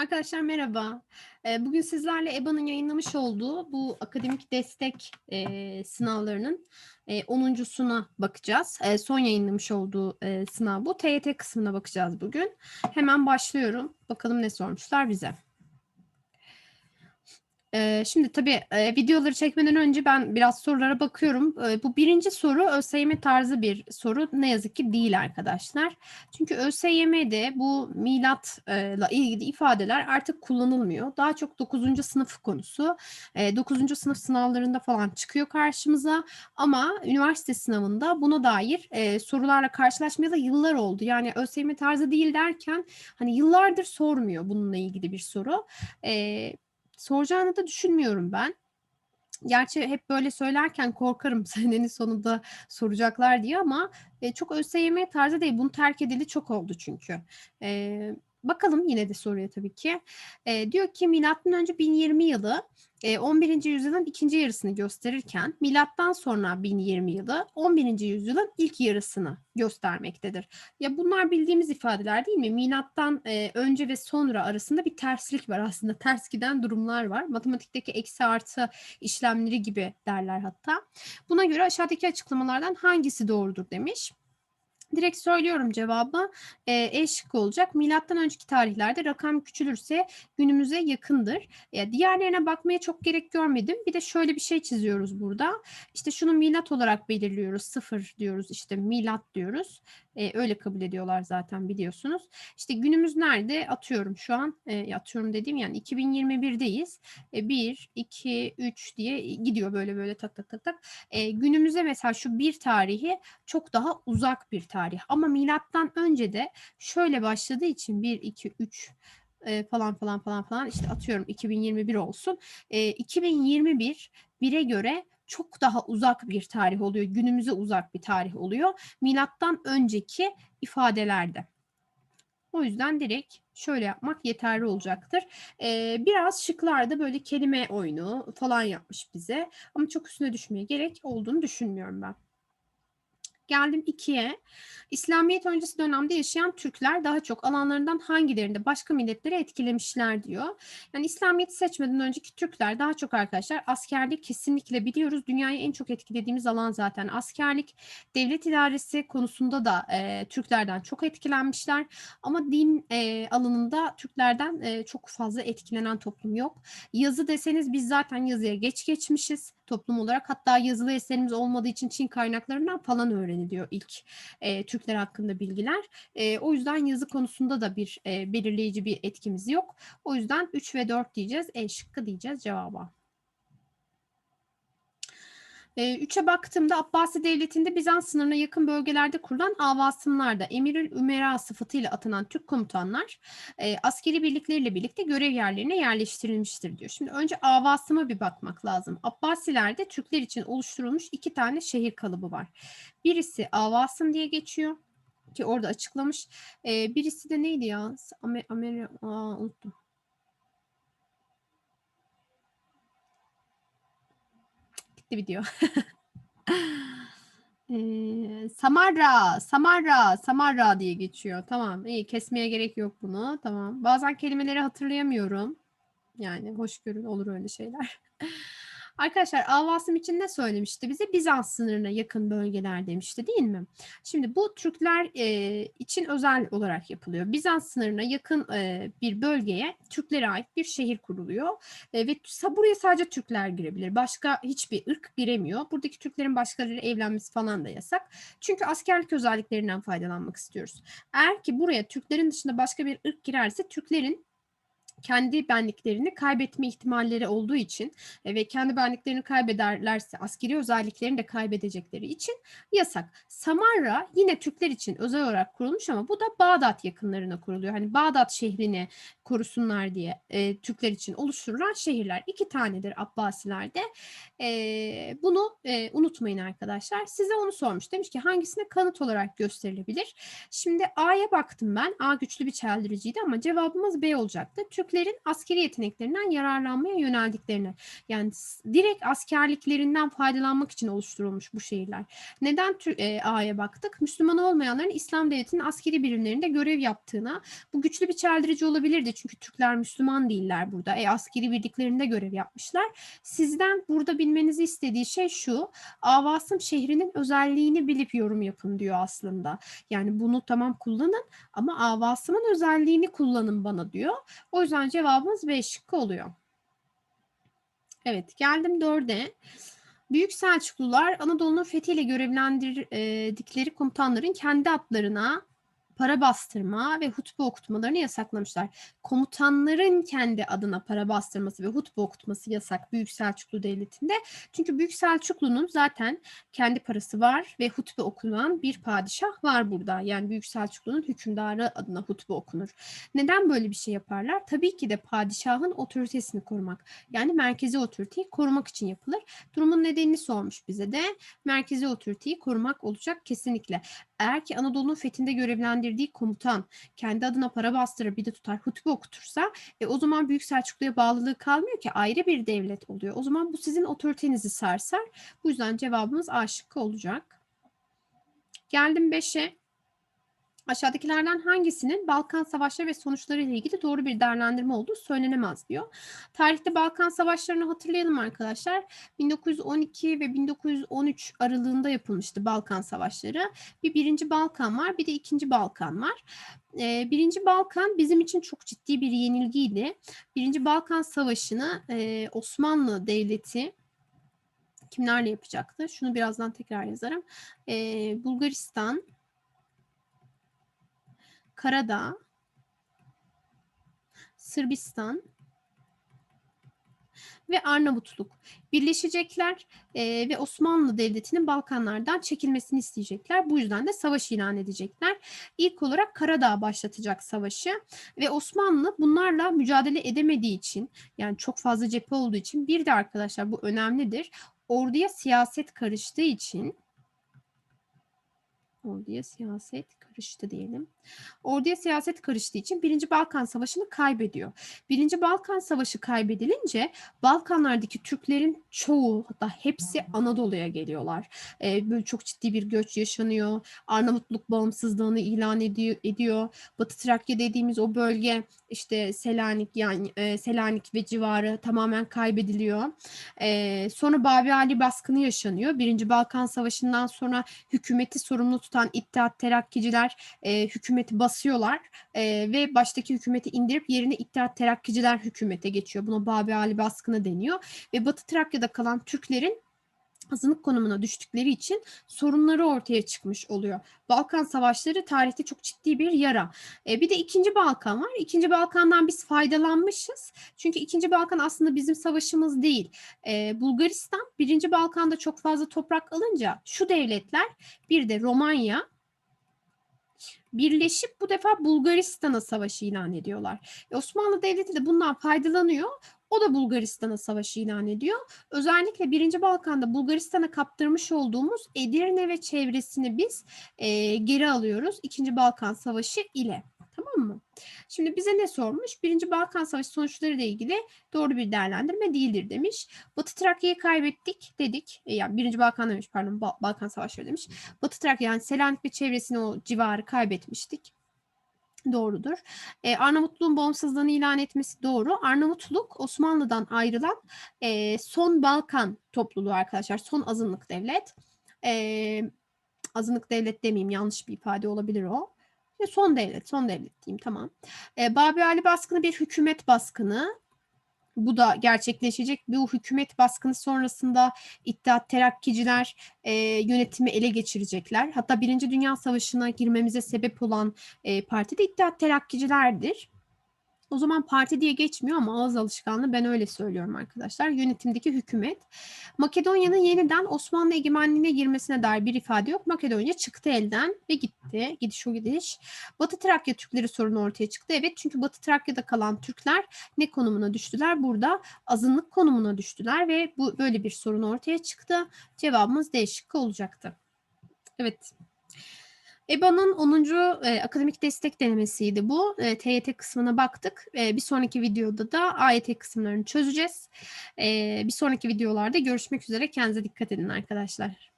Arkadaşlar merhaba. Eee, bugün sizlerle EBA'nın yayınlamış olduğu bu akademik destek eee, sınavlarının eee, 10'uncusuna bakacağız. Eee, son yayınlamış olduğu sınav bu. TYT kısmına bakacağız bugün. Hemen başlıyorum. Bakalım ne sormuşlar bize. Eee, şimdi tabii eee, videoları çekmeden önce ben biraz sorulara bakıyorum. Eee, bu birinci soru ÖSYM tarzı bir soru. Ne yazık ki değil arkadaşlar. Çünkü ÖSYM'de bu milatla ilgili ifadeler artık kullanılmıyor. Daha çok 9. sınıf konusu. Eee 9. sınıf sınavlarında falan çıkıyor karşımıza. Ama üniversite sınavında buna dair eee, sorularla karşılaşmayalı yıllar oldu. Yani ÖSYM tarzı değil derken hani yıllardır sormuyor bununla ilgili bir soru. Eee soracağını da düşünmüyorum ben. Gerçi hep böyle söylerken korkarım senenin sonunda soracaklar diye ama e, çok ÖSYM tarzı değil. Bunu terk edildi çok oldu çünkü. E, bakalım yine de soruya tabii ki. E, diyor ki milattan önce 1020 yılı e, 11. yüzyılın ikinci yarısını gösterirken milattan sonra 1020 yılı 11. yüzyılın ilk yarısını göstermektedir. Ya bunlar bildiğimiz ifadeler değil mi? Milattan e, önce ve sonra arasında bir terslik var aslında. Ters giden durumlar var. Matematikteki eksi artı işlemleri gibi derler hatta. Buna göre aşağıdaki açıklamalardan hangisi doğrudur demiş. Direkt söylüyorum cevabı. E, e şıkkı olacak. Milattan önceki tarihlerde rakam küçülürse günümüze yakındır. E, diğerlerine bakmaya çok gerek görmedim. Bir de şöyle bir şey çiziyoruz burada. İşte şunu milat olarak belirliyoruz. Sıfır diyoruz işte milat diyoruz. E, öyle kabul ediyorlar zaten biliyorsunuz. İşte günümüz nerede? Atıyorum şu an. E, atıyorum dediğim yani 2021'deyiz. E, 1, 2, 3 diye gidiyor böyle böyle tak tak tak tak. E, günümüze mesela şu bir tarihi çok daha uzak bir tarih. Ama milattan önce de şöyle başladığı için 1, 2, 3 e, falan falan falan falan işte atıyorum 2021 olsun. E, 2021 bire göre çok daha uzak bir tarih oluyor. Günümüze uzak bir tarih oluyor. Milattan önceki ifadelerde. O yüzden direkt şöyle yapmak yeterli olacaktır. Ee, biraz şıklarda böyle kelime oyunu falan yapmış bize. Ama çok üstüne düşmeye gerek olduğunu düşünmüyorum ben. Geldim ikiye. İslamiyet öncesi dönemde yaşayan Türkler daha çok alanlarından hangilerinde başka milletleri etkilemişler diyor. Yani İslamiyet'i seçmeden önceki Türkler daha çok arkadaşlar askerlik kesinlikle biliyoruz. Dünyayı en çok etkilediğimiz alan zaten askerlik. Devlet idaresi konusunda da e, Türklerden çok etkilenmişler. Ama din e, alanında Türklerden e, çok fazla etkilenen toplum yok. Yazı deseniz biz zaten yazıya geç geçmişiz toplum olarak. Hatta yazılı eserimiz olmadığı için Çin kaynaklarından falan öğreniliyor ilk e, Türkler hakkında bilgiler. E, o yüzden yazı konusunda da bir e, belirleyici bir etkimiz yok. O yüzden 3 ve 4 diyeceğiz. E şıkkı diyeceğiz cevaba. E, üçe baktığımda Abbasi Devleti'nde Bizans sınırına yakın bölgelerde kurulan avasımlarda Emirül Ümera sıfatıyla atanan Türk komutanlar e, askeri birlikleriyle birlikte görev yerlerine yerleştirilmiştir diyor. Şimdi önce avasıma bir bakmak lazım. Abbasilerde Türkler için oluşturulmuş iki tane şehir kalıbı var. Birisi avasım diye geçiyor ki orada açıklamış. E, birisi de neydi ya? Amer, Amer unuttum. Gitti video. Ee, Samarra, Samarra, Samarra diye geçiyor. Tamam, iyi kesmeye gerek yok bunu. Tamam. Bazen kelimeleri hatırlayamıyorum. Yani hoşgörü olur öyle şeyler. Arkadaşlar Avasım için ne söylemişti bize? Bizans sınırına yakın bölgeler demişti değil mi? Şimdi bu Türkler e, için özel olarak yapılıyor. Bizans sınırına yakın e, bir bölgeye Türklere ait bir şehir kuruluyor. E, ve buraya sadece Türkler girebilir. Başka hiçbir ırk giremiyor. Buradaki Türklerin başkalarıyla evlenmesi falan da yasak. Çünkü askerlik özelliklerinden faydalanmak istiyoruz. Eğer ki buraya Türklerin dışında başka bir ırk girerse Türklerin kendi benliklerini kaybetme ihtimalleri olduğu için e, ve kendi benliklerini kaybederlerse askeri özelliklerini de kaybedecekleri için yasak. Samarra yine Türkler için özel olarak kurulmuş ama bu da Bağdat yakınlarına kuruluyor. Hani Bağdat şehrini korusunlar diye e, Türkler için oluşturulan şehirler. iki tanedir Abbasilerde. E, bunu e, unutmayın arkadaşlar. Size onu sormuş. Demiş ki hangisine kanıt olarak gösterilebilir? Şimdi A'ya baktım ben. A güçlü bir çeldiriciydi ama cevabımız B olacaktı. Türklerin askeri yeteneklerinden yararlanmaya yöneldiklerine. Yani direkt askerliklerinden faydalanmak için oluşturulmuş bu şehirler. Neden e, A'ya baktık? Müslüman olmayanların İslam devletinin askeri birimlerinde görev yaptığına bu güçlü bir çeldirici olabilirdi. çünkü Türkler Müslüman değiller burada. E, askeri birliklerinde görev yapmışlar. Sizden burada bilmenizi istediği şey şu. Avasım şehrinin özelliğini bilip yorum yapın diyor aslında. Yani bunu tamam kullanın ama avasımın özelliğini kullanın bana diyor. O yüzden cevabımız B şıkkı oluyor. Evet geldim dörde. Büyük Selçuklular Anadolu'nun fethiyle görevlendirdikleri komutanların kendi adlarına para bastırma ve hutbe okutmalarını yasaklamışlar. Komutanların kendi adına para bastırması ve hutbe okutması yasak Büyük Selçuklu Devleti'nde. Çünkü Büyük Selçuklu'nun zaten kendi parası var ve hutbe okunan bir padişah var burada. Yani Büyük Selçuklu'nun hükümdarı adına hutbe okunur. Neden böyle bir şey yaparlar? Tabii ki de padişahın otoritesini korumak. Yani merkezi otoriteyi korumak için yapılır. Durumun nedenini sormuş bize de. Merkezi otoriteyi korumak olacak kesinlikle. Eğer ki Anadolu'nun fethinde görevlendirdiği komutan kendi adına para bastırır bir de tutar hutbe okutursa e, o zaman Büyük Selçuklu'ya bağlılığı kalmıyor ki ayrı bir devlet oluyor. O zaman bu sizin otoritenizi sarsar. Bu yüzden cevabımız A şıkkı olacak. Geldim 5'e. Aşağıdakilerden hangisinin Balkan Savaşları ve sonuçları ile ilgili doğru bir değerlendirme olduğu söylenemez diyor. Tarihte Balkan Savaşları'nı hatırlayalım arkadaşlar. 1912 ve 1913 aralığında yapılmıştı Balkan Savaşları. Bir birinci Balkan var bir de ikinci Balkan var. Ee, birinci Balkan bizim için çok ciddi bir yenilgiydi. Birinci Balkan Savaşı'nı e, Osmanlı Devleti kimlerle yapacaktı? Şunu birazdan tekrar yazarım. Ee, Bulgaristan, Karadağ, Sırbistan ve Arnavutluk birleşecekler e, ve Osmanlı Devleti'nin Balkanlardan çekilmesini isteyecekler. Bu yüzden de savaş ilan edecekler. İlk olarak Karadağ başlatacak savaşı ve Osmanlı bunlarla mücadele edemediği için yani çok fazla cephe olduğu için bir de arkadaşlar bu önemlidir. Orduya siyaset karıştığı için orduya siyaset karıştı diyelim. Orduya siyaset karıştığı için Birinci Balkan Savaşı'nı kaybediyor. Birinci Balkan Savaşı kaybedilince Balkanlardaki Türklerin çoğu hatta hepsi Anadolu'ya geliyorlar. Ee, böyle çok ciddi bir göç yaşanıyor. Arnavutluk bağımsızlığını ilan ediyor. ediyor. Batı Trakya dediğimiz o bölge işte Selanik yani e, Selanik ve civarı tamamen kaybediliyor. E, sonra Babi Ali baskını yaşanıyor. Birinci Balkan Savaşı'ndan sonra hükümeti sorumlu tutan İttihat Terakkiciler e, hükümeti basıyorlar e, ve baştaki hükümeti indirip yerine İttihat Terakkiciler hükümete geçiyor. Buna Babi Ali baskını deniyor ve Batı Trakya'da kalan Türklerin azınlık konumuna düştükleri için sorunları ortaya çıkmış oluyor. Balkan Savaşları tarihte çok ciddi bir yara. E, bir de ikinci Balkan var. İkinci Balkan'dan biz faydalanmışız. Çünkü ikinci Balkan aslında bizim savaşımız değil. E, Bulgaristan birinci Balkan'da çok fazla toprak alınca şu devletler bir de Romanya birleşip bu defa Bulgaristan'a savaşı ilan ediyorlar. E, Osmanlı Devleti de bundan faydalanıyor. O da Bulgaristan'a savaşı ilan ediyor. Özellikle 1. Balkan'da Bulgaristan'a kaptırmış olduğumuz Edirne ve çevresini biz e, geri alıyoruz 2. Balkan Savaşı ile. Tamam mı? Şimdi bize ne sormuş? Birinci Balkan Savaşı sonuçları ile ilgili doğru bir değerlendirme değildir demiş. Batı Trakya'yı kaybettik dedik. E, yani Birinci Balkan demiş pardon Balkan Savaşları demiş. Batı Trakya yani Selanik ve çevresini o civarı kaybetmiştik. Doğrudur. Ee, Arnavutluğun bağımsızlığını ilan etmesi doğru. Arnavutluk Osmanlı'dan ayrılan e, son Balkan topluluğu arkadaşlar. Son azınlık devlet. E, azınlık devlet demeyeyim yanlış bir ifade olabilir o. E, son devlet, son devlet diyeyim tamam. E, Babi Ali baskını bir hükümet baskını bu da gerçekleşecek. Bu hükümet baskını sonrasında İttihat Terakkiciler e, yönetimi ele geçirecekler. Hatta Birinci Dünya Savaşı'na girmemize sebep olan e, parti de İttihat Terakkicilerdir. O zaman parti diye geçmiyor ama ağız alışkanlığı ben öyle söylüyorum arkadaşlar. Yönetimdeki hükümet. Makedonya'nın yeniden Osmanlı egemenliğine girmesine dair bir ifade yok. Makedonya çıktı elden ve gitti. Gidiş o gidiş. Batı Trakya Türkleri sorunu ortaya çıktı. Evet çünkü Batı Trakya'da kalan Türkler ne konumuna düştüler? Burada azınlık konumuna düştüler ve bu böyle bir sorun ortaya çıktı. Cevabımız değişik olacaktı. Evet. EBA'nın 10. E, akademik destek denemesiydi bu. E, TYT kısmına baktık. E, bir sonraki videoda da AYT kısımlarını çözeceğiz. E, bir sonraki videolarda görüşmek üzere. Kendinize dikkat edin arkadaşlar.